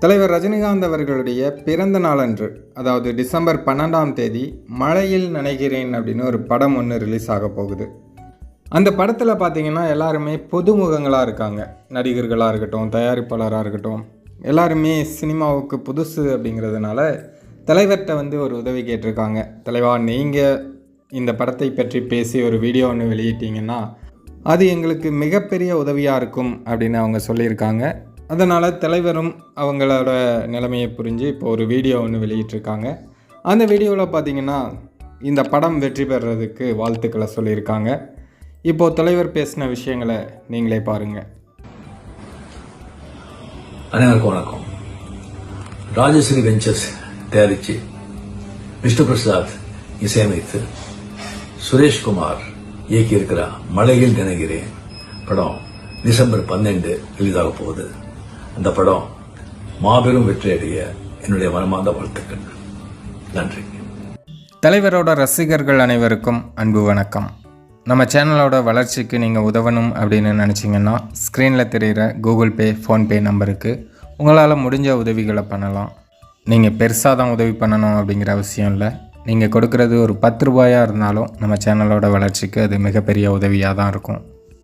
தலைவர் ரஜினிகாந்த் அவர்களுடைய பிறந்த நாளன்று அதாவது டிசம்பர் பன்னெண்டாம் தேதி மழையில் நனைகிறேன் அப்படின்னு ஒரு படம் ஒன்று ரிலீஸ் ஆக போகுது. அந்த படத்தில் பார்த்தீங்கன்னா எல்லாருமே புதுமுகங்களாக இருக்காங்க. நடிகர்களாக இருக்கட்டும் தயாரிப்பாளராக இருக்கட்டும் எல்லாருமே சினிமாவுக்கு புதுசு அப்படிங்கிறதுனால தலைவர்கிட்ட வந்து ஒரு உதவி கேட்டிருக்காங்க. தலைவா நீங்கள் இந்த படத்தை பற்றி பேசி ஒரு வீடியோ ஒன்று வெளியிட்டீங்கன்னா அது எங்களுக்கு மிகப்பெரிய உதவியாக இருக்கும் அப்படின்னு அவங்க சொல்லியிருக்காங்க. அதனால் தலைவரும் அவங்களோட நிலைமையை புரிஞ்சு இப்போ ஒரு வீடியோ ஒன்று வெளியிட்டிருக்காங்க. அந்த வீடியோவில் பார்த்தீங்கன்னா இந்த படம் வெற்றி பெறுறதுக்கு வாழ்த்துக்களை சொல்லியிருக்காங்க. இப்போது தலைவர் பேசின விஷயங்களை நீங்களே பாருங்கள் அனைவருக்கும் வணக்கம். ராஜஸ்ரீ வெஞ்சர்ஸ் தயாரித்து விஷ்ணு பிரசாத் இசையமைத்து சுரேஷ்குமார் இயக்கியிருக்கிற மலையில் நினைகிறேன் படம் டிசம்பர் பன்னெண்டு எளிதாக போகுது. இந்த படம் மாபெரும் வெற்றியடைய என்னுடைய மனமார்ந்த வாழ்த்துக்கள். நன்றி. தலைவரோட ரசிகர்கள் அனைவருக்கும் அன்பு வணக்கம். நம்ம சேனலோட வளர்ச்சிக்கு நீங்கள் உதவணும் அப்படின்னு நினச்சிங்கன்னா ஸ்க்ரீனில் தெரிகிற கூகுள் பே ஃபோன்பே நம்பருக்கு உங்களால் முடிஞ்ச உதவிகளை பண்ணலாம். நீங்கள் பெருசாக தான் உதவி பண்ணணும் அப்படிங்கிற அவசியம் இல்லை. நீங்கள் கொடுக்குறது ஒரு பத்து ரூபாயாக இருந்தாலும் நம்ம சேனலோட வளர்ச்சிக்கு அது மிகப்பெரிய உதவியாக தான் இருக்கும்.